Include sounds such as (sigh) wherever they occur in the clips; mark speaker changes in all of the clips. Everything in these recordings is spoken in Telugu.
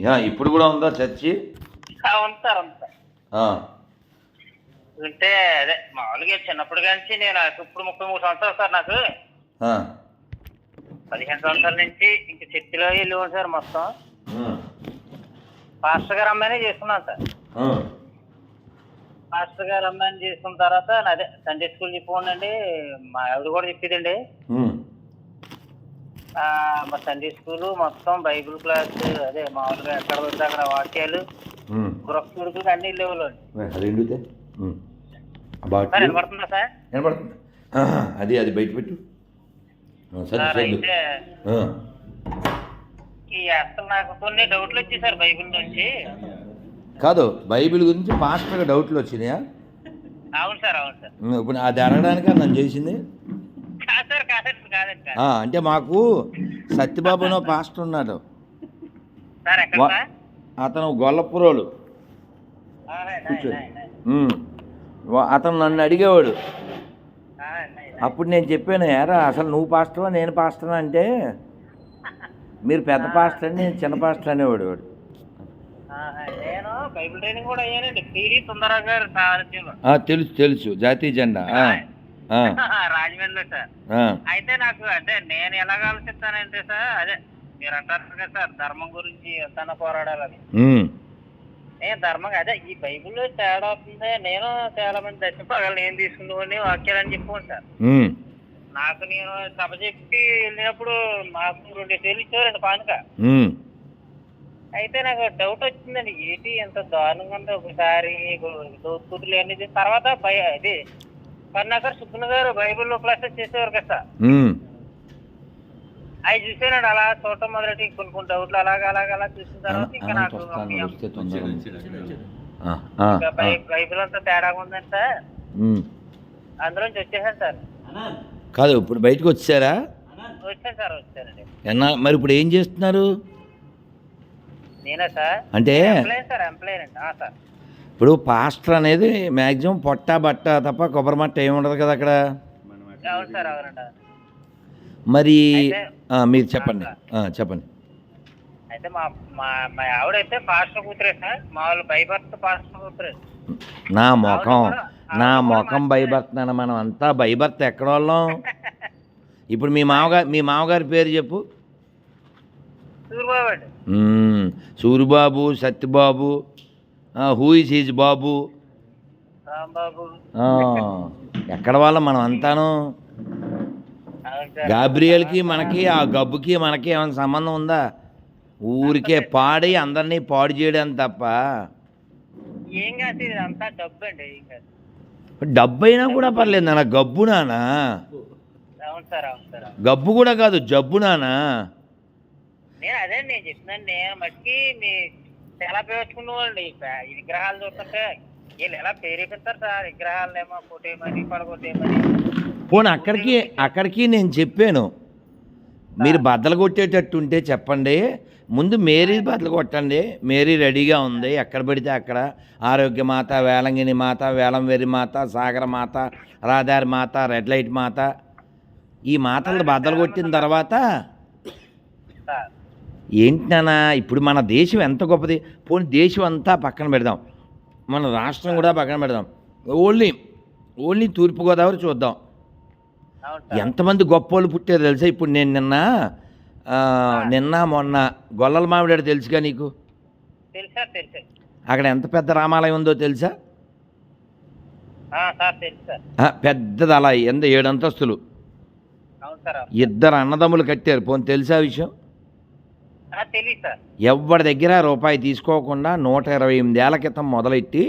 Speaker 1: యా, ఇప్పుడు కూడా ఉందా చర్చి?
Speaker 2: Sir sir. ఉంటే అదే మామూలుగా చిన్నప్పుడు కానీ నేను ఇప్పుడు ముప్పై మూడు సంవత్సరాలు సార్ నాకు. పదిహేను సంవత్సరాల నుంచి ఇంక చర్చిలో వెళ్ళి సార్ మొత్తం. పాస్టర్ గారు అమ్మాయినే చేసుకున్నాను సార్. మాస్టర్ గారు అమ్మాయిని చేసుకున్న తర్వాత అదే సండే స్కూల్ చెప్పండి మా ఆవిడ కూడా చెప్పేదండి. మా సండే స్కూల్ మొత్తం బైబిల్ క్లాస్ అదే మామూలుగా ఎక్కడ పడితే అక్కడ వాక్యాలు. గృహస్థుడికి అన్ని లేవులు? వినపడుతుందా సార్?
Speaker 1: వినపడుతుంది. అది అది బయట పెట్టు.
Speaker 2: అయితే ఈ అసలు నాకు కొన్ని డౌట్లు వచ్చాయి సార్ బైబిల్ నుంచి
Speaker 1: కాదు బైబిల్ గురించి పాస్టర్గా డౌట్లు వచ్చినాయా?
Speaker 2: అవును సార్ అవును సార్.
Speaker 1: ఇప్పుడు అది అడగడానికే నన్ను చేసింది
Speaker 2: కాదు సార్ కాదండి కాదండి కాదు
Speaker 1: ఆ, అంటే మాకు సత్యబాబునో పాస్టర్ ఉన్నాడు. అతను గొల్లపురోలు. వా- అతను నన్ను అడిగేవాడు. అప్పుడు నేను చెప్పాను ఎరా అసలు నువ్వు పాస్టర్వా నేను పాస్టర్ అంటే మీరు పెద్ద పాస్టర్ అని నేను చిన్న పాస్టర్ అనేవాడు వాడు.
Speaker 2: నేను బైబిల్ ట్రైనింగ్ కూడా అయ్యానండి.
Speaker 1: తెలుసు తెలుసు. జాతీయ జెండా. (laughs)
Speaker 2: రాజమండ్రిలో సార్. అయితే నాకు అంటే నేను ఎలాగ ఆలోచిస్తానంటే సార్ అదే మీరు అంటారు కదా సార్ ధర్మం గురించి ఎంతైనా పోరాడాలని. నేను ధర్మం అదే ఈ బైబిల్లో తేడా వస్తుంది నేను చాలా మంది దశపగలు నేను తీసుకునేవాడిని వాక్యాలని చెప్పుకోండి సార్. నాకు నేను సభ చెప్పి వెళ్ళినప్పుడు నాకు రెండు సేలు ఇచ్చేవారండి పానుక. అయితే నాకు డౌట్ వచ్చిందండి ఏంటి ఎంత దారుణంగా ఉందో ఒకసారి దోతులు అనేది తర్వాత భయ ఇది కరుణాకర్ సుబ్బున్న గారు బైబిల్లో క్లాసెస్ చేసేవారు కదా సార్. అవి చూసానండి అలా చూడటం మొదలెట్టి కొన్ని కొన్ని డౌట్లు అలాగ అలాగ అలా చూసిన తర్వాత ఇంకా నాకు బైబిల్ అంతా తేడాగా ఉందండి సార్. అందులోంచి వచ్చేసాను సార్.
Speaker 1: కాదు ఇప్పుడు బయటకు వచ్చారా?
Speaker 2: వచ్చాను సార్ వచ్చానండి.
Speaker 1: ఎన్నా మరి ఇప్పుడు ఏం చేస్తున్నారు?
Speaker 2: నేనా సార్?
Speaker 1: అంటే
Speaker 2: సార్ ఎంప్లాయ్ అండి ఆ, సార్.
Speaker 1: ఇప్పుడు పాస్టర్ అనేది మ్యాక్సిమం పొట్ట బట్ట తప్ప కొబ్బరి మట్ట ఏమి ఉండదు కదా అక్కడ? మరి మీరు చెప్పండి. చెప్పండి.
Speaker 2: అయితే మా మా మా ఆవిడైతే పాస్టర్ కూతురే సార్. మామూలు బైబర్త్ పాస్టర్ కూతురే.
Speaker 1: నా ముఖం నా ముఖం. భయపడుతున్నాను మనం అంతా భయపడితే ఎక్కడ వాళ్ళం ఇప్పుడు మీ మామగారు మీ మామగారి పేరు చెప్పు. Suribabu Satyababu. Who is
Speaker 2: his
Speaker 1: Babu? ఎక్కడ వాళ్ళం మనం అంతాను? గాబ్రియల్కి మనకి ఆ గబ్బుకి మనకి ఏమైనా సంబంధం ఉందా? ఊరికే పాడి అందరినీ పాడు చేయడం తప్ప.
Speaker 2: డబ్బు
Speaker 1: అయినా కూడా పర్లేదు నాన్న గబ్బు నానా. గబ్బు కూడా కాదు జబ్బు నానా
Speaker 2: నేను అదే నేను చెప్తున్నాను నేను మట్టికి మీ పేర్చుకునే వాళ్ళండి ఈ విగ్రహాలు చూస్తుంటే వీళ్ళు ఎలా పేరెత్తారు సార్? విగ్రహాలనేమో కొట్టేయమని పడగొట్టేయమని
Speaker 1: పోనీ అక్కడికి అక్కడికి నేను చెప్పాను. మీరు బద్దలు కొట్టేటట్టు ఉంటే చెప్పండి. ముందు మేరీ బద్దలు కొట్టండి. మేరీ రెడీగా ఉంది. ఎక్కడ పడితే అక్కడ. ఆరోగ్య మాత వేలంగిని మాత వేలంవెరి మాత సాగర మాత రాదారి మాత రెడ్ లైట్ మాత. ఈ మాతలు బద్దలు కొట్టిన తర్వాత ఏంటి నాన్న ఇప్పుడు మన దేశం ఎంత గొప్పది? పోనీ దేశం అంతా పక్కన పెడదాం. మన రాష్ట్రం కూడా పక్కన పెడదాం. ఓన్లీ ఓన్లీ తూర్పుగోదావరి చూద్దాం. ఎంతమంది గొప్పోళ్ళు పుట్టారు తెలుసా? ఇప్పుడు నేను నిన్న నిన్న మొన్న గొల్లల మామిడాడు తెలుసుగా నీకు?
Speaker 2: తెలుసా తెలుసు.
Speaker 1: అక్కడ ఎంత పెద్ద రామాలయం ఉందో తెలుసా? పెద్దది అలా ఎంత ఏడు అంతస్తులు. ఇద్దరు అన్నదమ్ములు కట్టారు. పోనీ తెలుసా విషయం? ఎవరి దగ్గర రూపాయి తీసుకోకుండా నూట ఇరవై ఎనిమిది ఏళ్ళ క్రితం మొదలెట్టి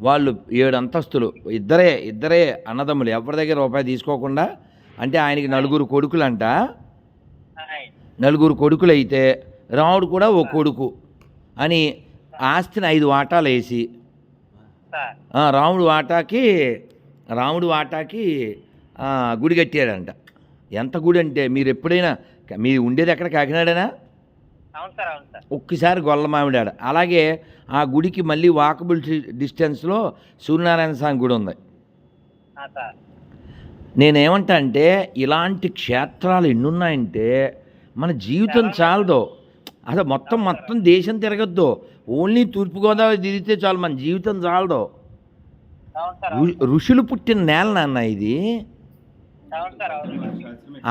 Speaker 1: వాళ్ళు ఏడు అంతస్తులు ఇద్దరే ఇద్దరే అన్నదమ్ములు ఎవరి దగ్గర రూపాయి తీసుకోకుండా అంటే ఆయనకి నలుగురు కొడుకులంట.
Speaker 2: ఆయ్.
Speaker 1: నలుగురు కొడుకులు అయితే రాముడు కూడా ఓ కొడుకు అని ఆస్తిని ఐదు వాటాలు వేసి రాముడు వాటాకి రాముడు వాటాకి గుడి కట్టాడంట. ఎంత గుడి అంటే మీరు ఎప్పుడైనా మీరు ఉండేది ఎక్కడ? కాకినాడనా?
Speaker 2: అవును సార్ అవును సార్.
Speaker 1: ఒక్కసారి గొల్లమామిడాడ అలాగే ఆ గుడికి మళ్ళీ వాకబుల్ డిస్టెన్స్లో సూర్యనారాయణ స్వామి గుడి ఉంది. నేనేమంటా అంటే ఇలాంటి క్షేత్రాలు ఎన్నున్నాయంటే మన జీవితం చాలదు. అసలు మొత్తం మొత్తం దేశం తిరగద్దు. ఓన్లీ తూర్పుగోదావరి తిరిగితే చాలు మన జీవితం చాలదు. ఋషులు పుట్టిన నేల నాన్న ఇది.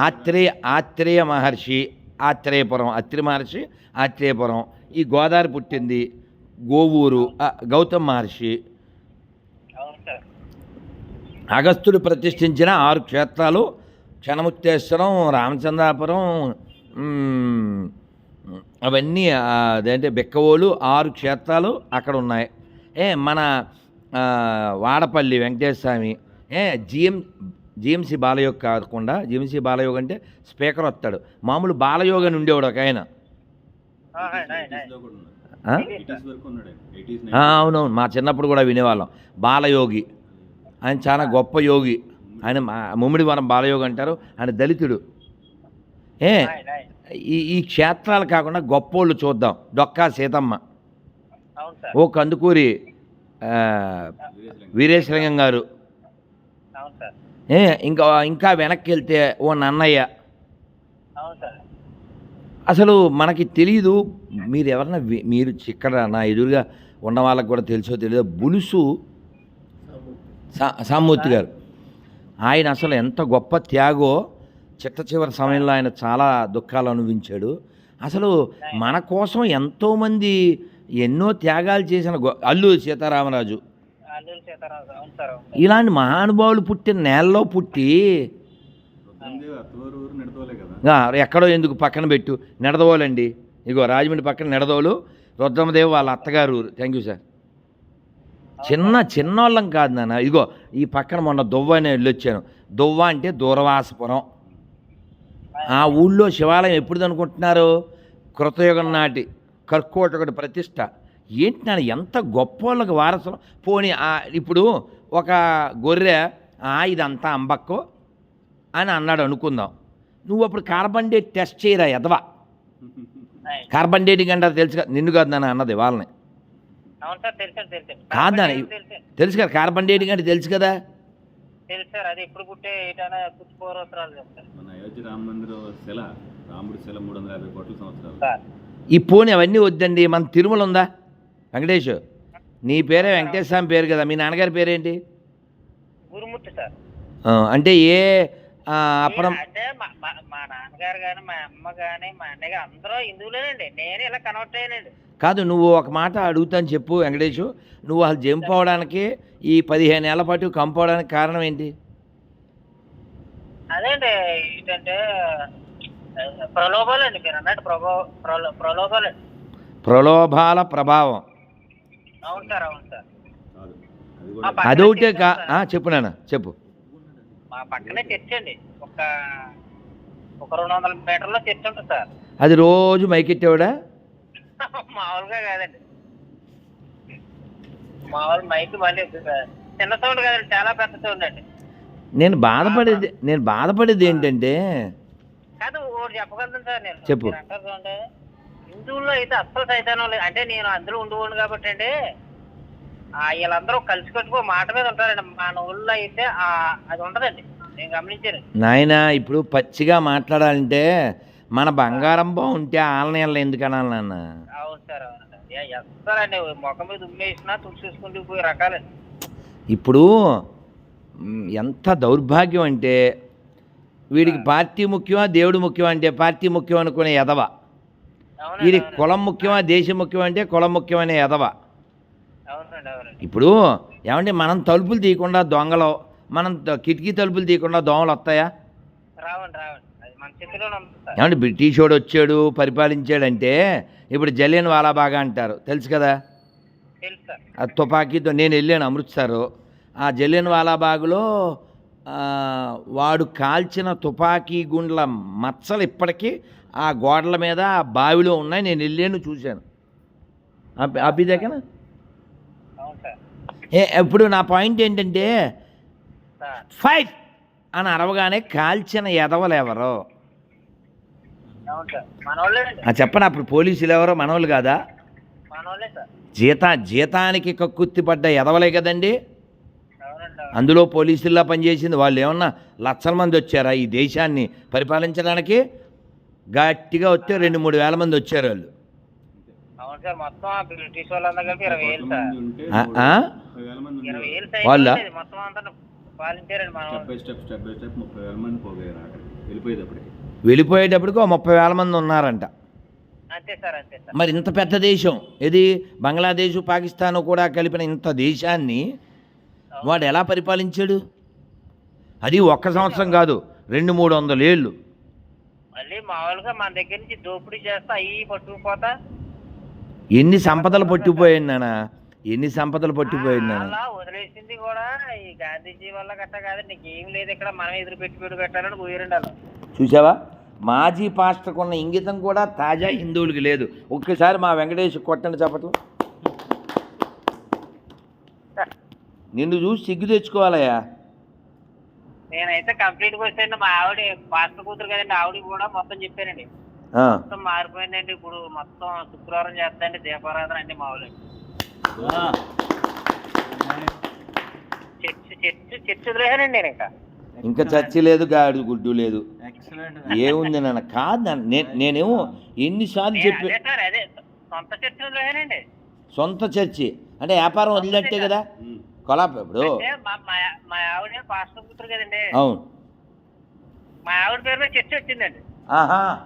Speaker 1: ఆత్రేయ ఆత్రేయ మహర్షి ఆత్రేయపురం అత్రి మహర్షి ఆత్రేయపురం. ఈ గోదావరి పుట్టింది గోవూరు గౌతమ్ మహర్షి. అగస్తుడు ప్రతిష్ఠించిన ఆరు క్షేత్రాలు క్షణముక్తేశ్వరం రామచంద్రాపురం అవన్నీ అదేంటే బిక్కవోలు ఆరు క్షేత్రాలు అక్కడ ఉన్నాయి ఏ మన వాడపల్లి వెంకటేశ్వర స్వామి ఏ జిఎం జిఎంసి బాలయోగ్ కాకుండా జిఎంసి బాలయోగ్ అంటే స్పీకర్ వస్తాడు. మామూలు బాలయోగ్ అని ఉండేవాడు ఒక ఆయన. అవునవును. మా చిన్నప్పుడు కూడా వినేవాళ్ళం. బాలయోగి. ఆయన చాలా గొప్ప యోగి. ఆయన మా- ముమ్మిడివరం బాలయోగి అంటారు. ఆయన దళితుడు. ఏ. ఈ ఈ క్షేత్రాలు కాకుండా గొప్పోళ్ళు చూద్దాం. డొక్కా సీతమ్మ.
Speaker 2: అవును సార్.
Speaker 1: ఓ కందుకూరి ఆ, వీరేశలింగం గారు. ఇంకా ఇంకా వెనక్కి వెళ్తే ఓ నన్నయ్య. అసలు మనకి తెలియదు మీరు ఎవరన్నా మీరు ఇక్కడ నా ఎదురుగా ఉన్న వాళ్ళకి కూడా తెలుసో తెలియదు బులుసు సామూర్తి గారు. ఆయన అసలు ఎంత గొప్ప త్యాగో చిట్ట చివరి సమయంలో ఆయన చాలా దుఃఖాలు అనుభవించాడు. అసలు మన కోసం ఎంతోమంది ఎన్నో త్యాగాలు చేసిన గొ- అల్లూరి సీతారామరాజు. ఇలాంటి మహానుభావులు పుట్టిన నేలలో పుట్టి ఎక్కడో ఎందుకు పక్కన పెట్టు నెడదవోలండి. ఇగో రాజమండ్రి పక్కన నెడదవోలు రుద్రమదేవి వాళ్ళ అత్తగారు ఊరు. థ్యాంక్ యూ సార్ చిన్న చిన్నోళ్ళం కాదు నాన్న. ఇగో ఈ పక్కన మొన్న దువ్వ అని వెళ్ళొచ్చాను దువ్వ అంటే దూరవాసపురం. ఆ ఊళ్ళో శివాలయం ఎప్పుడు అనుకుంటున్నారు? కృతయుగం నాటి కర్కోటకుడి ప్రతిష్ట. ఏంటి నాన్న ఎంత గొప్ప వాళ్ళకి వారసులు? పోనీ ఆ, ఇప్పుడు ఒక గొర్రె "ఆ, ఇదంతా అంబక్కో అని అన్నాడు అనుకుందాం. నువ్వు అప్పుడు కార్బన్ డేట్ టెస్ట్ చేయరా ఎదవా. (laughs) కార్బన్ డేటింగ్ అంటారు తెలుసు కదా నిన్ను కాదు నాన్న అన్నది వాళ్ళని.
Speaker 2: అవును సార్ తెలుసు తెలుసు
Speaker 1: కాదా?
Speaker 2: తెలుసు
Speaker 1: తెలుసు కదా కార్బన్ డేటింగ్ అంటే తెలుసు కదా.
Speaker 2: తెలుసు సార్ అది ఇప్పుడు పుట్టే ఏటైనా పుట్టి పూర్వోత్తరాలు చెప్తారు
Speaker 3: మన అయోధ్య రామ మందిరం శిల రాముడి శిల మూడు వందల యాభై కోట్ల సంవత్సరాలు.
Speaker 2: సార్.
Speaker 1: ఈ పోనీ అవన్నీ వద్దండి మన తిరుమల ఉందా? వెంకటేష్ నీ పేరే వెంకటేశ్వర స్వామి పేరు కదా మీ నాన్నగారి పేరేంటి?
Speaker 2: గురుమూర్తి సార్.
Speaker 1: అంటే ఏ అప్పుడం
Speaker 2: అంటే మా నాన్నగారు కానీ మా అమ్మ కానీ మా అన్నయ్య అందరూ హిందువులేనండి. నేను ఇలా కన్వర్ట్ అయ్యానండి.
Speaker 1: కాదు నువ్వు ఒక మాట అడుగుతాను చెప్పు వెంకటేష్. నువ్వు అసలు జంప్ అవడానికి ఈ పదిహేను ఏళ్ళ పాటు కంపవడానికి కారణం ఏంటి?
Speaker 2: అదేంటి ఏంటంటే ప్రలోభాలండి. మీరు అన్నట్టు ప్రలో ప్రలోభాలండి.
Speaker 1: ప్రలోభాల ప్రభావం.
Speaker 2: అవును సార్ అవును సార్.
Speaker 1: అదొకటే కా. చెప్పు నాన్న చెప్పు.
Speaker 2: మా పక్కనే చర్చ్ అండి. ఒక ఒక రెండు వందల మీటర్లో చర్చ్ ఉంటుంది సార్.
Speaker 1: అది రోజు మైకెట్టేవాడా
Speaker 2: మామూలుగా కాదండి. మామూలు మైక్ మళ్ళీ చిన్న సౌండ్ కాదండి చాలా పెద్ద సౌండ్ అండి.
Speaker 1: నేను బాధపడేది నేను బాధపడేది ఏంటంటే
Speaker 2: కాదు ఒకటి చెప్పగలను సార్ నేను.
Speaker 1: చెప్పు.
Speaker 2: హిందువుల్లో అయితే అస్సలు సైతానం లేదు. అంటే నేను అందులో ఉండిపోండి కాబట్టి అండి. ఆ వీళ్ళందరూ కలిసి కట్టుకో మాట మీద ఉంటారండి. మన ఊళ్ళో అయితే ఆ అది ఉండదండి. నేను గమనించాను.
Speaker 1: నాయన ఇప్పుడు పచ్చిగా మాట్లాడాలంటే మన బంగారం బాగుంటే ఆలనీళ్ళు ఎందుకు అనాలి నాన్న?
Speaker 2: అవును సార్ ఎస్తారండి? ముఖం మీద ఉమ్మేసినా తుడిచేసుకుంటూ పోయి రకాలండి
Speaker 1: ఇప్పుడు మ్, ఎంత దౌర్భాగ్యం అంటే వీడికి పార్టీ ముఖ్యమా దేవుడు ముఖ్యమా అంటే పార్టీ ముఖ్యం అనుకునే ఎదవ
Speaker 2: అవునండి.
Speaker 1: కులం ముఖ్యమా దేశం ముఖ్యమా అంటే కులం ముఖ్యమనే ఎదవ. ఇప్పుడు ఏమంటే మనం తలుపులు తీయకుండా దొంగలు మనం కిటికీ తలుపులు తీయకుండా దోమలు వస్తాయా? ఏమంటే బ్రిటిష్ వాడు వచ్చాడు పరిపాలించాడంటే ఇప్పుడు జలియన్ వాలాబాగా అంటారు. తెలుసు కదా? ఆ తుపాకీతో నేను వెళ్ళాను అమృత్సర్ ఆ జలియన్ వాలాబాగ్లో వాడు కాల్చిన తుపాకీ గుండ్ల మచ్చలు ఇప్పటికీ ఆ గోడల మీద ఆ బావిలో ఉన్నాయి నేను వెళ్ళాను చూశాను. అబ్బి దగ్గర? ఇప్పుడు నా పాయింట్ ఏంటంటే ఫైట్ అని అరవగానే కాల్చిన ఎదవలు ఎవరో. చెప్పండి అప్పుడు పోలీసులు ఎవరో మనోళ్ళు కాదా? జీతా జీతానికి కక్కుర్తి పడ్డ ఎదవలే కదండి. అందులో పోలీసుల్లా పనిచేసింది. వాళ్ళు ఏమన్నా లక్షల మంది వచ్చారా ఈ దేశాన్ని పరిపాలించడానికి? గట్టిగా వస్తే రెండు మూడు వేల మంది వచ్చారు వాళ్ళు. వాళ్ళ? వెళ్ళిపోయేటప్పటికి. ఓ ముప్పై వేల మంది ఉన్నారంట.
Speaker 2: అంతే సార్ అంతే సార్.
Speaker 1: మరి ఇంత పెద్ద దేశం. ఇది బంగ్లాదేశ్ పాకిస్తాన్ కూడా కలిపిన ఇంత దేశాన్ని వాడు ఎలా పరిపాలించాడు? అది ఒక్క సంవత్సరం కాదు రెండు మూడు వందల ఏళ్ళు.
Speaker 2: మామూలుగా మన దగ్గర నుంచి దోపిడీ చేస్తా అయ్యి పట్టుకుపోతా.
Speaker 1: ఎన్ని సంపదలు పట్టిపోయాయి నాన్న? ఎన్ని సంపదలు నాన్న?
Speaker 2: అలా వదిలేసింది కూడా ఈ గాంధీజీ వల్ల గట్ట కాదు నీకు ఏం లేదు ఇక్కడ మనం ఎదురు పెట్టి పెట్టి పెట్టాలని పోయిరండి అలా.
Speaker 1: చూసావా? మాజీ పాస్టర్కు ఉన్న ఇంగితం కూడా తాజా హిందువులకి లేదు. ఒక్కసారి మా వెంకటేష్ కొట్టండి చప్పట్లు. నిన్ను చూసి సిగ్గు తెచ్చుకోవాలయ్యా.
Speaker 2: నేనైతే కంప్లీట్గా వచ్చానండి మా ఆవిడ పాస్టర్ కూతురు కదండి ఆవిడ కూడా మొత్తం చెప్పానండి.
Speaker 1: ఆ,
Speaker 2: మొత్తం మారిపోయిందండి. ఇప్పుడు మొత్తం శుక్రవారం చేద్దండి దీపారాధన అండి మామూలు చర్చ్ చర్చ్ చర్చ్ వదిలేసానండి నేను ఇంకా.
Speaker 1: ఇంకా చచ్చి లేదు గాడి గుడ్డు లేదు. ఏముంది నాన్న? కాదు నేనేమో ఎన్నిసార్లు
Speaker 2: నేను
Speaker 1: చెప్పి
Speaker 2: సొంత చర్చి
Speaker 1: అంటే వ్యాపారం వదిలినట్టే కదా? కొలాప ఇప్పుడు.
Speaker 2: మా మా- మా ఆవిడ పాస్టర్ కూతురు కదండి.
Speaker 1: అవును.
Speaker 2: మా ఆవిడ పేరులో చర్చ్ వచ్చిందండి.
Speaker 1: ఆహా.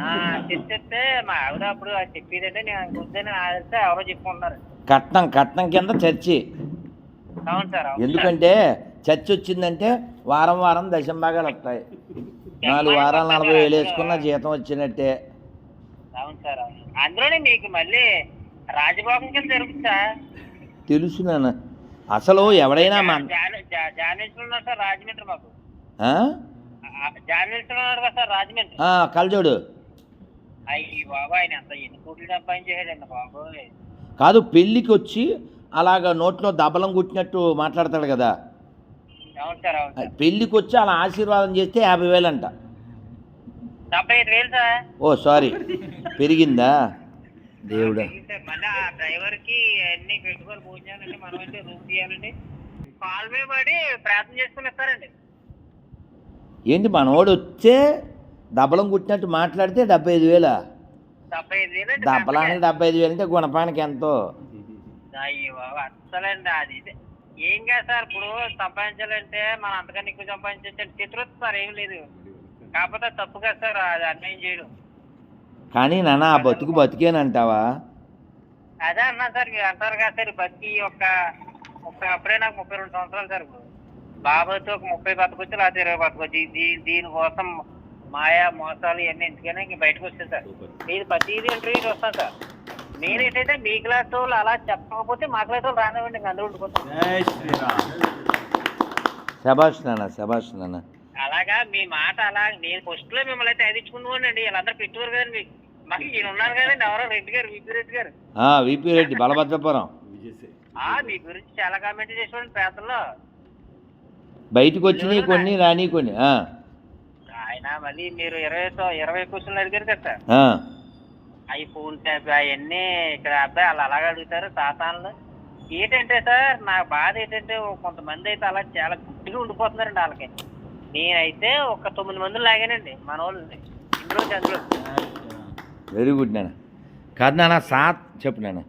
Speaker 2: ఆ, చర్చ్ వస్తే మా ఆవిడ అప్పుడు చెప్పేదండి నేను వద్దని ఆడితే ఎవరో
Speaker 1: కట్నం కట్నం కింద చర్చి.
Speaker 2: అవును సార్.
Speaker 1: ఎందుకంటే చర్చి వచ్చిందంటే వారం వారం దశంభాగాలు వస్తాయి. నాలుగు వారాలు నలభై వేలు వేసుకున్న జీతం వచ్చినట్టే.
Speaker 2: అవును సార్ అందులోనే మీకు మళ్ళీ రాజభోగం కింద
Speaker 1: తెలుసు నాన్న. అసలు ఎవడైనా కలజోడు కాదు పెళ్ళికి వచ్చి అలాగ నోట్లో దబలం కుట్టినట్టు మాట్లాడతాడు కదా. పెళ్ళికి వచ్చి అలా ఆశీర్వాదం చేస్తే యాభై వేలు అంట ఓ సారీ. పెరిగిందా? దేవుడా.
Speaker 2: మళ్ళీ ఆ డ్రైవర్కి అన్ని పెట్టుకొని భోజనాలండి మనం అంటే రూమ్ తీయాలండి. కాల్ మీద పడి ప్రార్థన చేసుకుని ఇస్తారండి
Speaker 1: ఏంటి మనోడు వచ్చే దబలం కుట్టినట్టు మాట్లాడితే డెబ్బై ఐదు వేలా?
Speaker 2: డెబ్బై ఐదు వేలు
Speaker 1: దబ్బలానికి డెబ్బై ఐదు వేలు అంటే గుణపానికి ఎంతో?
Speaker 2: అయ్యో అస్సలండి అది ఇది. ఏం కాదు సార్ ఇప్పుడు సంపాదించాలంటే మనం అంతకన్నా ఎక్కువ సంపాదించండి చిత్రవృత్తి సార్ ఏం లేదు. కాకపోతే తప్పు కదా సార్ అది అన్యాయం చేయడం.
Speaker 1: కానీ నాన్న ఆ బతుకు బతికేనంటావా?
Speaker 2: అదే అన్నా సార్ మీరు అంటారు కదా సార్ బతికి ఒక ముప్పై అప్పుడే నాకు ముప్పై రెండు సంవత్సరాలు సార్. ఇప్పుడు బాబాయ్తో ఒక ముప్పై బతకొచ్చి లేకపోతే ఇరవై బతకొచ్చి. దీ దీనికోసం మాయా మోసాలు ఇవన్నీ ఎందుకనే ఇంక బయటకు వస్తాయి సార్. మీరు ప్రతిదీ ఇంటర్వ్యూకి వస్తాను సార్. మీరు ఏంటంటే మీ క్లాస్ వాళ్ళు అలా చెప్పకపోతే మా క్లాస్ వాళ్ళు రానివ్వండి ఇంక అందరూ ఉండిపోతాం
Speaker 1: శబాష్ నాన్న శబాష్ నాన్న.
Speaker 2: అలాగా మీ మాట అలా నేను ఫస్ట్లో మిమ్మల్ని అయితే ఎదిరించుకున్నానండి వీళ్ళందరూ పెట్టేవారు కదండి మీకు. విపి రెడ్డి
Speaker 1: బలభద్రపురం.
Speaker 3: విజయ్
Speaker 2: ఆ మీ గురించి చాలా కామెంట్ చేసేవాడి పేపర్లో.
Speaker 1: బయటకు వచ్చినాయి కొన్ని రాని కొన్ని
Speaker 2: ఆయన మళ్ళీ మీరు ఇరవై ఇరవై క్వశ్చన్లు అడిగారు కదా సార్. అవి ఫోన్ ట్యాప్ అవన్నీ ఇక్కడ అబ్బాయి వాళ్ళు అలాగ అడుగుతారు సాతాన్లు. ఏంటంటే సార్ నా బాధ ఏంటంటే కొంతమంది అయితే అలా చాలా గుడ్డిగా ఉండిపోతున్నారండి వాళ్ళకి. నేనైతే ఒక తొమ్మిది మందిని లాగానండి మన వాళ్ళని ఇందులో అందులో
Speaker 1: వెరీ గుడ్ నాన్న. కాదు నాన్న సాత్ చెప్పు నాన్న.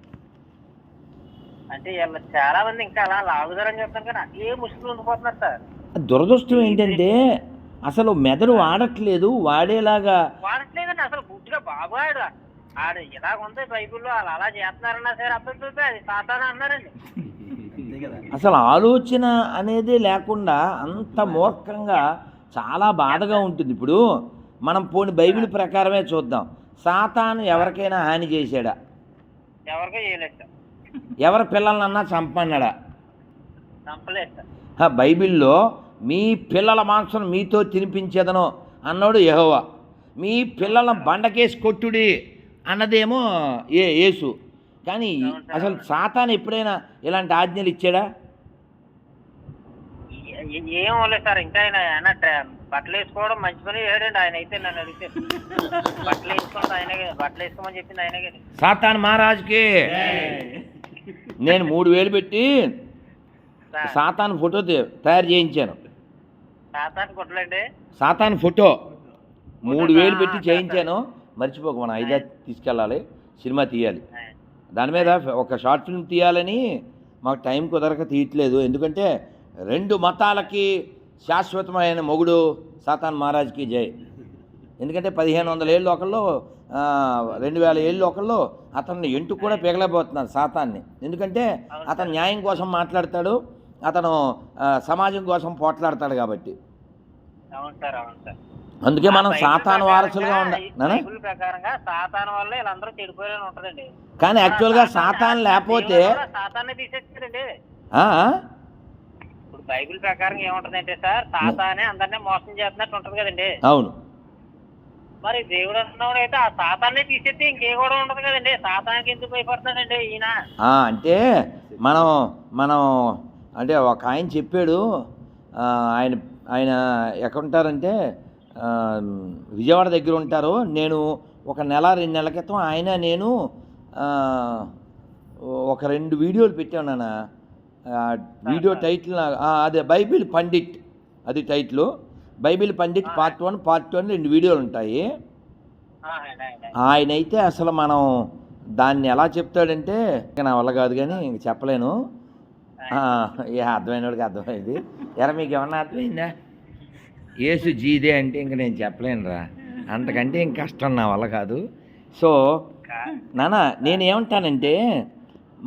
Speaker 2: అంటే చాలా మంది ఇంకా అలా లాగుదారని చెప్తారు కానీ అదే ముసుగులు ఉండిపోతున్నారు సార్.
Speaker 1: దురదృష్టం ఏంటంటే అసలు మెదడు వాడట్లేదు వాడేలాగా
Speaker 2: వాడట్లేదండి అసలు గుడ్డిగా బాబు ఆడు ఆడు ఇలా ఉంది బైబిల్లో వాళ్ళు అలా చేస్తున్నారన్నా సరే చూపి అది సాతాన అన్నారండి.
Speaker 1: అసలు ఆలోచన అనేది లేకుండా అంత మూర్ఖంగా చాలా బాధగా ఉంటుంది. ఇప్పుడు మనం పోని బైబిల్ ప్రకారమే చూద్దాం. సాతాను ఎవరికైనా హాని చేశాడా?
Speaker 2: ఎవరికో చేయలేదు
Speaker 1: ఎవరి పిల్లలన్నా చంపన్నాడా?
Speaker 2: చంపలేదు
Speaker 1: బైబిల్లో మీ పిల్లల మాంసం మీతో తినిపించేదను అన్నాడు యెహోవా. మీ పిల్లల బండకేసి కొట్టుడి అన్నదేమో ఏ యేసు. కానీ అసలు సాతాను ఎప్పుడైనా ఇలాంటి ఆజ్ఞలు ఇచ్చాడా?
Speaker 2: ఏ- సార్ ఇంకా బట్టలు వేసుకోవడం మంచి పని చేయడండి. ఆయన అయితే నన్ను అడిగితే. బట్టలు వేసుకోవడం ఆయనే కదా. బట్టలు వేసుకోమని చెప్పింది ఆయనే కదా.
Speaker 1: సాతాన్ మహారాజుకి (laughs) నేను మూడు వేలు పెట్టి సాతాన్ ఫోటో తయారు చేయించాను.
Speaker 2: సాతాన్ని కొట్టలేండి.
Speaker 1: సాతాన్ ఫోటో. మూడు వేలు పెట్టి చేయించాను. మర్చిపోక మనం ఐదా తీసుకెళ్ళాలి. సినిమా తీయాలి. దాని మీద ఒక షార్ట్ ఫిల్మ్ తీయాలని మాకు టైం కుదరక తీయట్లేదు. ఎందుకంటే రెండు మతాలకి శాశ్వతమైన మొగుడు సాతాన్ మహారాజ్కి జై. ఎందుకంటే పదిహేను వందల ఏళ్ళు ఒకళ్ళు రెండు వేల ఏళ్ళు ఒకళ్ళు అతన్ని ఎంటు కూడా పీగలేకపోతున్నారు సాతాన్ని. ఎందుకంటే అతను న్యాయం కోసం మాట్లాడతాడు అతను సమాజం కోసం పోట్లాడతాడు కాబట్టి. అందుకే మనం సాతాను వారసులుగా
Speaker 2: ప్రకారంగా,
Speaker 1: ఉండ
Speaker 2: ఈ
Speaker 1: నానా?
Speaker 2: బైబిల్ ప్రకారంగా సాతాను వల్ల వీళ్ళందరూ చెడిపోయారని ఉంటదండి.
Speaker 1: కానీ యాక్చువల్గా సాతాన్ లేకపోతే
Speaker 2: దేవుడు కూడా సాతాన్ని తీసేస్తాడండి
Speaker 1: ఆ?
Speaker 2: ఇప్పుడు బైబిల్ ప్రకారం ఏముంటదంటే సార్ సాతానే అందరినీ మోసం చేస్తున్నట్టు ఉంటది కదండి.
Speaker 1: అవును.
Speaker 2: మరి దేవుడు అంటున్నాడు అయితే ఆ సాతాన్ని తీసేస్తే ఇంకే కూడా ఉండదు కదండి. సాతానికి ఎందుకు భయపడుతున్నాడండి ఈయన?
Speaker 1: అంటే మనం మనం అంటే ఒక ఆయన చెప్పాడు ఆయన ఆయన ఎక్కడ ఉంటారంటే ఆ, విజయవాడ దగ్గర ఉంటారు. నేను ఒక నెల రెండు నెలల క్రితం ఆయన నేను ఒక రెండు వీడియోలు పెట్టాను నాన్న. వీడియో టైటిల్ అదే బైబిల్ పండిట్ అది title. Bible pandit part one part two అని రెండు వీడియోలు ఉంటాయి.
Speaker 2: ఆయన,
Speaker 1: అయితే అసలు మనం దాన్ని ఎలా చెప్తాడంటే ఇక నా వల్ల కాదు కానీ ఇంక చెప్పలేను. ఏ అర్థమైన వాడికి అర్థమైంది. ఎరా మీకు ఏమన్నా అర్థమైందా? ఏసు జీదే అంటే ఇంక నేను చెప్పలేను రా అంతకంటే ఇంక కష్టం నా వల్ల కాదు. సో నేను ఏమంటానంటే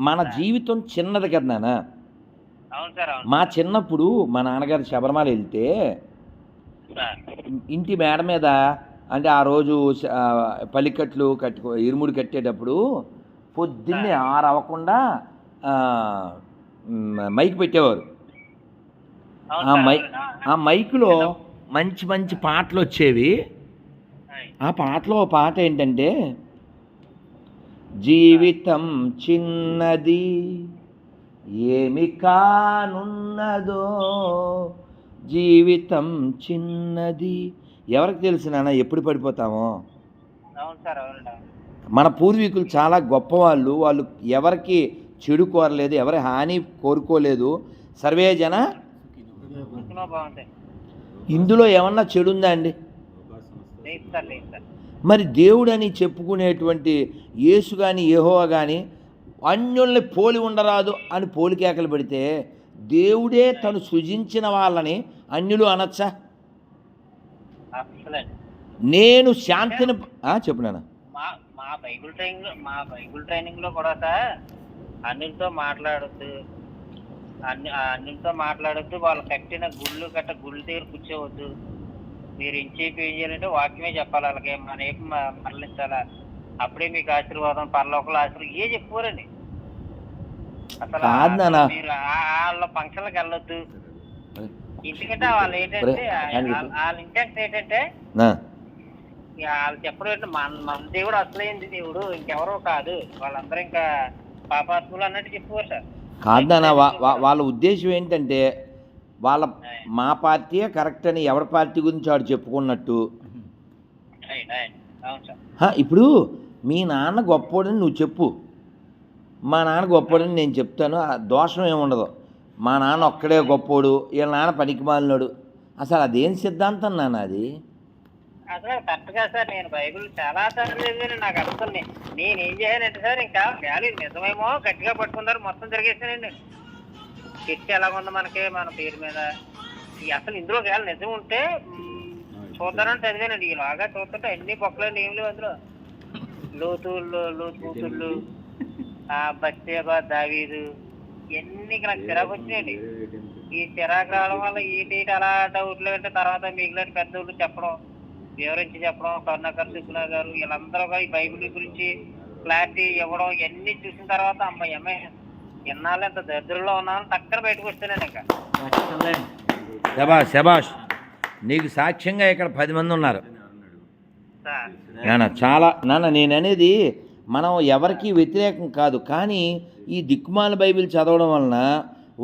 Speaker 1: మన జీవితం చిన్నది కదా
Speaker 2: అవును
Speaker 1: మా చిన్నప్పుడు మా నాన్నగారు శబరిమల వెళ్తే ఇంటి మేడ మీద అంటే ఆ రోజు పల్లికట్లు కట్టుకో ఇరుముడి కట్టేటప్పుడు పొద్దున్నే ఆరు అవ్వకుండా మైక్ పెట్టేవారు. ఆ మై. ఆ మైకులో మంచి మంచి పాటలు వచ్చేవి. ఆ పాటలో పాట ఏంటంటే జీవితం చిన్నది ఏమి కానున్నదో జీవితం చిన్నది. ఎవరికి తెలుసు నాన్న ఎప్పుడు పడిపోతామో. మన పూర్వీకులు చాలా గొప్పవాళ్ళు. వాళ్ళు ఎవరికి చెడు కోరలేదు ఎవరి హాని కోరుకోలేదు. సర్వే జన ఇందులో ఏమన్నా చెడు ఉందా అండి మరి దేవుడని చెప్పుకునేటువంటి యేసు కానీ యెహోవా కానీ అన్యుల్ని పోలి ఉండరాదు అని పోలికేకలు పెడితే దేవుడే తను సృజించిన వాళ్ళని అన్యులు అనొచ్చా?
Speaker 2: అసలు
Speaker 1: నేను శాంతిని చెప్పు నాన్న.
Speaker 2: మా మా బైబిల్ ట్రైనింగ్ మా బైబిల్ ట్రైనింగ్లో కూడా సార్ అన్నిటితో మాట్లాడొద్దు. అన్ని అన్నిటితో మాట్లాడొద్దు వాళ్ళు కట్టిన గుళ్ళు కట్ట గుళ్ళ దగ్గర కూర్చోవద్దు. మీరు ఇంచేపు ఏం చేయాలంటే వాక్యమే చెప్పాలి అలాగే మన ఏపు మరలించాలా? అప్పుడే మీకు ఆశీర్వాదం పరలోకల ఆశీర్వాదం ఏ చెప్పుకోరండి?
Speaker 1: కాదు నాన్న.
Speaker 2: వాళ్ళ ఫంక్షన్లకు వెళ్ళొద్దు. ఎందుకంటే వాళ్ళు ఏంటంటే వాళ్ళ ఇంటెన్స్ ఏంటంటే వాళ్ళు చెప్పడం ఏంటంటే మన మన దేవుడు అసలైంది దేవుడు ఇంకెవరో కాదు. వాళ్ళందరూ ఇంకా పాపాత్ములు అన్నట్టు చెప్పుకోరు సార్.
Speaker 1: కాదు నాన్న వాళ్ళ ఉద్దేశం ఏంటంటే వాళ్ళ మా పార్టీయే కరెక్ట్ అని ఎవరి పార్టీ గురించి వాడు చెప్పుకున్నట్టు. ఇప్పుడు మీ నాన్న గొప్పోడని నువ్వు చెప్పు. మా నాన్న గొప్పోడని నేను చెప్తాను ఆ దోషం ఏముండదు. మా నాన్న ఒక్కడే గొప్పోడు వీళ్ళ నాన్న పనికి మాలినాడు. అసలు అదేం సిద్ధాంతం నాన్న అది?
Speaker 2: అసలు కరెక్ట్గా సార్ నేను బైబిల్ చాలా సార్లు చదివాను నాకు అర్థం నేను ఏం చేయాలంటే సార్ ఇంకా వ్యాలీ నిజమేమో గట్టిగా పట్టుకున్నారు మొత్తం తిరిగేసానండి చర్చ ఎలాగుంది మనకి మన పేరు మీద? ఈ అసలు ఇందులో వేళ నిజం ఉంటే మ్, చూద్దానని చదివానండి. ఇలాగా చూస్తుంటే అన్ని బొక్కలు ఏం లేవు అందులో. లోతుళ్ళు (laughs) లోతు కూతుళ్ళు ఆ బచ్చేబా దావీదు. ఇవన్నీ నాకు చిరాకు వచ్చినాయండి. ఈ చిరాకు రావడం వల్ల ఈటి ఈటి అలా డౌట్లు అంటే తర్వాత మిగిలిన పెద్దోళ్ళు చెప్పడం వివరించి చెప్పడం కరుణాకర్ సుబ్బుల గారు వీళ్ళందరూ ఈ బైబిల్ గురించి క్లారిటీ ఇవ్వడం ఇవన్నీ చూసిన తర్వాత అమ్మాయి అమ్మాయి ఎన్నాళ్ళు ఎంత దరిద్రంలో ఉన్నాను టక్కన బయటకు వస్తానండి ఇంకా.
Speaker 1: శబాష్ శబాష్ నీకు సాక్ష్యంగా ఇక్కడ పది మంది ఉన్నారు.
Speaker 2: సార్.
Speaker 1: నాన్న చాలా నాన్న నేను అనేది మనం ఎవరికి వ్యతిరేకం కాదు. కానీ ఈ దిక్కుమాల బైబిల్ చదవడం వలన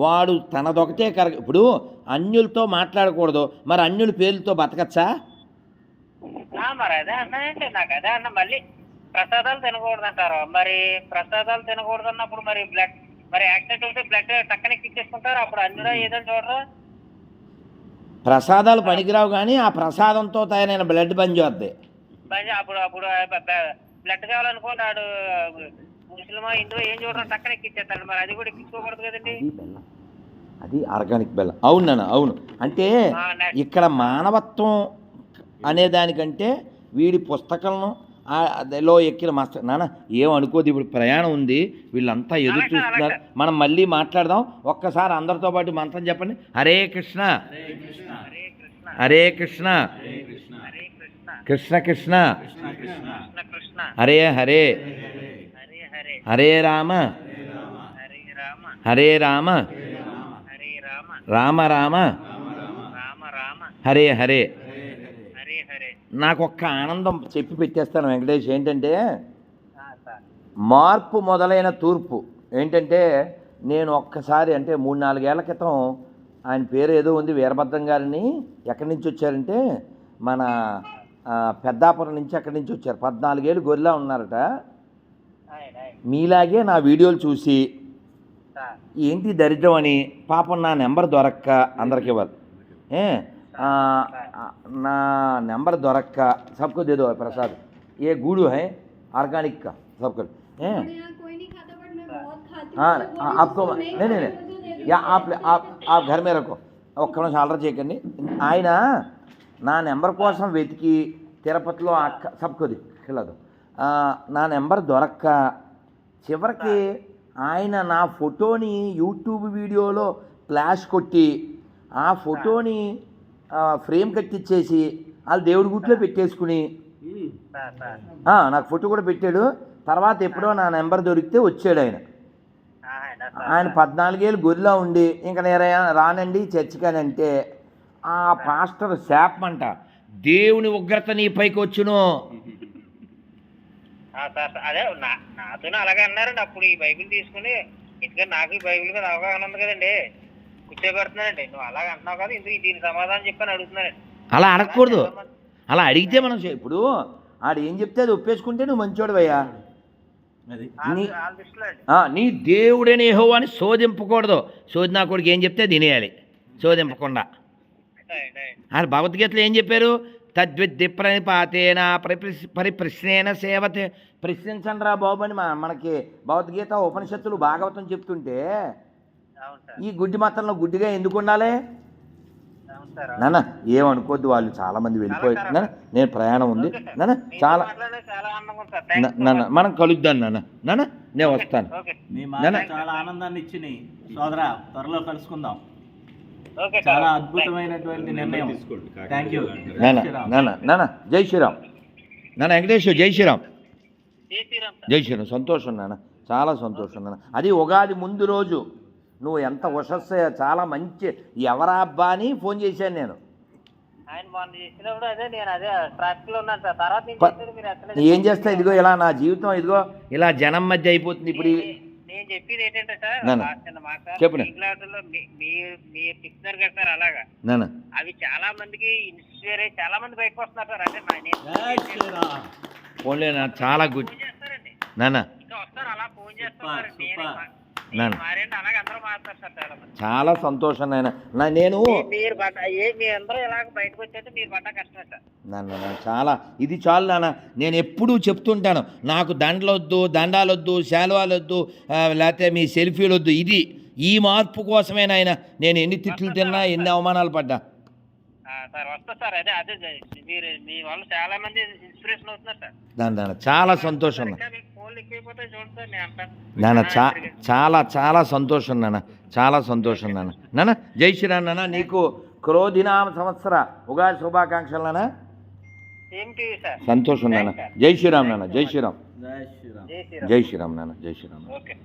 Speaker 1: వాడు తనదొకటే కరెక్ట్ ఇప్పుడు అన్యులతో మాట్లాడకూడదు. మరి అన్యుల పేర్లతో బతకచ్చా?
Speaker 2: మరి అదే అన్నానండి. నాకు అదే అన్న మళ్ళీ ప్రసాదాలు తినకూడదు అంటారు మరి ప్రసాదాలు తినకూడదు అన్నప్పుడు మరి బ్లడ్ మరి యాక్సిడెంట్ అయితే బ్లడ్ టక్కన ఎక్కించేసుకుంటారు అప్పుడు అందులో ఏదో చూడరు.
Speaker 1: ప్రసాదాలు పనికిరావు కానీ ఆ ప్రసాదంతో తయారైన బ్లడ్ పని చేద్ది.
Speaker 2: అప్పుడు అప్పుడు బ్లడ్ కావాలనుకోండి ఆడు ముస్లిమా హిందూ ఏం చూడడం టక్కన ఎక్కిచ్చేస్తాడు. మరి అది కూడా ఎక్కించుకోకూడదు కదండి.
Speaker 1: అది బెల్లం. అది ఆర్గానిక్ బెల్లం. అవును నాన్న అవును. అంటే. ఇక్కడ మానవత్వం అనే దానికంటే వీడి పుస్తకాలను అదిలో ఎక్కిన మాస్టర్ నాన్న ఏం అనుకోదు ఇప్పుడు ప్రయాణం ఉంది. వీళ్ళంతా ఎదురు చూస్తున్నారు. మనం మళ్ళీ మాట్లాడదాం. ఒక్కసారి అందరితో పాటు మంత్రం చెప్పండి. హరే కృష్ణ.
Speaker 2: హరే కృష్ణ.
Speaker 1: హరే కృష్ణ.
Speaker 3: హరే కృష్ణ
Speaker 2: కృష్ణ.
Speaker 1: హరే హరే.
Speaker 2: హరే
Speaker 1: రామ
Speaker 2: హరే. రామ
Speaker 1: హరే రామ.
Speaker 2: హరే రామ.
Speaker 1: రామ రామ.
Speaker 2: రామ రామ
Speaker 1: హరే హరే
Speaker 2: హరే హరే.
Speaker 1: నాకు ఒక్క ఆనందం చెప్పి పెట్టేస్తాను వెంకటేష్ ఏంటంటే మార్పు మొదలైన తూర్పు. ఏంటంటే నేను ఒక్కసారి అంటే మూడు నాలుగేళ్ళ క్రితం ఆయన పేరు ఏదో ఉంది వీరభద్రం గారిని ఎక్కడి నుంచి వచ్చారంటే మన పెద్దాపురం నుంచి అక్కడి నుంచి వచ్చారు పద్నాలుగేళ్ళు గొర్రెలా ఉన్నారట
Speaker 2: ఆయన ఆయన
Speaker 1: మీలాగే నా వీడియోలు చూసి
Speaker 2: సార్
Speaker 1: ఏంటి దరిద్రం అని పాపం నా నెంబర్ దొరక్క అందరికి ఇవ్వాలి ఏ ఆ, ఆ, నా నెంబర్ దొరక్క సబ్కు దే దో ప్రసాద్ ఏ గూడు है ऑर्गेनिक का सबको ఏ
Speaker 4: हमारे यहाँ कोई नहीं खाता बट मैं बहुत खाती
Speaker 1: हाँ
Speaker 4: हूँ, तो
Speaker 1: आ-
Speaker 4: वो
Speaker 1: आपको
Speaker 4: जिसको
Speaker 1: नहीं नहीं
Speaker 4: खाता
Speaker 1: नहीं
Speaker 4: है, मुझे दे
Speaker 1: या
Speaker 4: दो।
Speaker 1: आप आप आप घर में रखो ఒక్క నిమిషం ఆర్డర్ చేయకండి ఆయన నా నెంబర్ కోసం వెతికి తిరుపతిలో అక్క సబ్కొది ఖిలదు ఆ, నా నెంబర్ దొరక్క. చివరికి ఆయన నా ఫోటోని యూట్యూబ్ వీడియోలో ఫ్లాష్ కొట్టి ఆ ఫోటోని ఫ్రేమ్ కట్టించేసి వాళ్ళు దేవుడి గుట్లో పెట్టేసుకుని నాకు ఫోటో కూడా పెట్టాడు. తర్వాత ఎప్పుడో నా నెంబర్ దొరికితే వచ్చాడు ఆయన.
Speaker 2: ఆయన
Speaker 1: పద్నాలుగేళ్ళు గొరిలా ఉండి ఇంకా నేను రానండి చర్చికని అంటే ఆ పాస్టర్ శాపమంట దేవుని ఉగ్రత నీ పైకి వచ్చును.
Speaker 2: అదే నా నాతోనే అలాగే అన్నారండి. అప్పుడు ఈ బైబిల్ తీసుకుని ఎందుకంటే నాకు ఈ బైబిల్ మీద అవగాహన ఉంది కదండి. కూర్చోబెడుతున్నానండి నువ్వు అలాగే అంటున్నావు కదా ఇందుకు దీనికి సమాధానం చెప్పని అడుగుతున్నానండి
Speaker 1: అలా అడగకూడదు. అలా అడిగితే మనం ఇప్పుడు ఆడు ఏం చెప్తే అది ఒప్పేసుకుంటే నువ్వు మంచోడువయ్యా
Speaker 3: అది.
Speaker 1: నీ నీ దేవుడని ఏహో అని శోధింపకూడదు. శోధి నా కొడుకు ఏం చెప్తే తినేయాలి. శోధింపకుండా.
Speaker 2: ఆయన,
Speaker 1: భగవద్గీతలో ఏం చెప్పారు? తద్విద్ది ప్రణిపాతేన పరిప్రశ్ పరిప్రశ్నేన సేవతే. ప్రశ్నించండి రా బాబు అని మన- మనకి భగవద్గీత ఉపనిషత్తులు భాగవతం చెప్తుంటే
Speaker 2: అవును సార్.
Speaker 1: ఈ గుడ్డి మాత్రంలో గుడ్డిగా ఎందుకు ఉండాలి?
Speaker 2: అవును సార్ అవును.
Speaker 1: నాన్న ఏమనుకోద్దు వాళ్ళు చాలా మంది వెళ్ళిపోయి నాన్న నేను ప్రయాణం ఉంది. నాన్న చాలా
Speaker 2: చాలా
Speaker 1: నా-
Speaker 2: యూ
Speaker 1: నాన్న మనం కలుద్దాం నాన్న. నాన్న నేను వస్తాను. నాన్న.
Speaker 5: చాలా ఆనందాన్ని ఇచ్చినాయి సోదరా త్వరలో కలుసుకుందాం. చాలా అద్భుతమైనటువంటి నిర్ణయం.
Speaker 3: తీసుకోండి
Speaker 5: థ్యాంక్ యూ
Speaker 1: జై శ్రీరామ్. నాన్న వెంకటేష్ జై శ్రీరామ్.
Speaker 2: జై శ్రీరామ్. సార్.
Speaker 1: జై శ్రీరామ్. సంతోషం నాన్న చాలా సంతోషం నాన్న అది ఉగాది ముందు రోజు. నువ్వు ఎంత వశస్స చాలా మంచి ఎవరా అబ్బా అని ఫోన్ చేశాను నేను. ఏం చేస్తా ఇదిగో ఇలా నా జీవితం ఇదిగో ఇలా జనం మధ్య అయిపోతుంది ఇప్పుడు
Speaker 2: నేను చెప్పేది ఏంటంటే సార్
Speaker 1: నాన్న.
Speaker 2: లాస్ట్ చిన్న మాట
Speaker 1: చెప్పండి.
Speaker 2: మీ- మీరు చెప్తున్నారు కదా సార్ అలాగా.
Speaker 1: నాన్న.
Speaker 2: అవి చాలా మందికి ఇన్స్పైర్ అయ్యి చాలా మంది బయటకు వస్తున్నారు సార్ అంటే నేను
Speaker 1: నా చాలా గుడ్. నాన్న.
Speaker 2: ఇంకా వస్తారు అలా ఫోన్ చేస్తున్నారు. చాలా
Speaker 1: సంతోషం నాయన. నా నేను నాన్న చాలా ఇది చాలు నాన్న నేను ఎప్పుడూ చెప్తుంటాను నాకు దండలొద్దు దండాలొద్దు శాలువాలొద్దు లేకపోతే మీ సెల్ఫీలు వద్దు ఇది ఈ మార్పు కోసమే నాయన. నేను ఎన్ని తిట్లు తిన్నా ఎన్ని అవమానాలు పడ్డా.
Speaker 2: సార్ వస్తా సార్ అదే అదే మీరు మీ వాళ్ళు చాలా మంది ఇన్స్పిరేషన్ అవుతున్నారు సార్.
Speaker 1: నాన్న నాన్న చాలా సంతోషం నాన్న. చాలా చాలా సంతోషం నాన్న. చాలా సంతోషం నాన్న. నాన్న జై శ్రీరామ్ నాన్న. నీకు క్రోధినామ సంవత్సర ఉగాది శుభాకాంక్షలు నాన్న. సంతోషం నాన్న. జై శ్రీరామ్ నాన్న. జై శ్రీరామ్.
Speaker 5: జై శ్రీరామ్.
Speaker 2: జై శ్రీరామ్.
Speaker 1: జై శ్రీరామ్ నాన్న. జై శ్రీరామ్
Speaker 2: ఓకే.